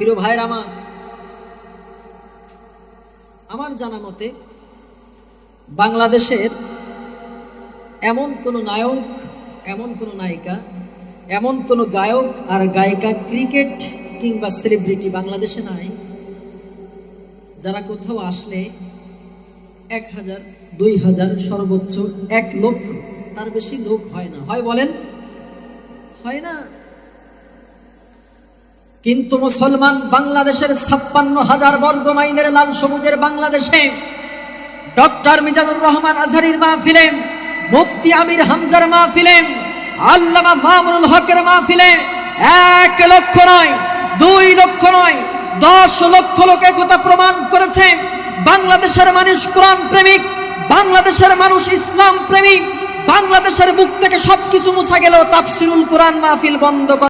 প্রিয় ভাইয়ের আমার আমার জানা মতে বাংলাদেশের এমন কোনো নায়ক, এমন কোনো নায়িকা, এমন কোনো গায়ক আর গায়িকা, ক্রিকেট কিংবা সেলিব্রিটি বাংলাদেশে নাই, যারা কোথাও আসলে এক হাজার, দুই হাজার, সর্বোচ্চ এক লক্ষ, তার বেশি লোক হয় না। হয় বলেন? হয় না? কিন্তু মুসলমান বাংলাদেশের ছাপ্পান্ন হাজার বর্গ মাইলের লাল সবুজের বাংলাদেশে ডক্টর মিজানুর রহমান আজহারির মা মাহফিলে, মুফতি আমির হামজার মা মাহফিলে, আল্লামা মামুনুল হকের মা মাহফিলে এক লক্ষ নয়, দুই লক্ষ নয়, দশ লক্ষ লোক একথা প্রমাণ করেছে। বাংলাদেশের মানুষ কোরআন প্রেমিক, বাংলাদেশের মানুষ ইসলাম প্রেমিক, বাংলাদেশের বুক থেকে সবকিছু মুছা গেল তাফসিরুল কোরআন মাহফিল বন্ধ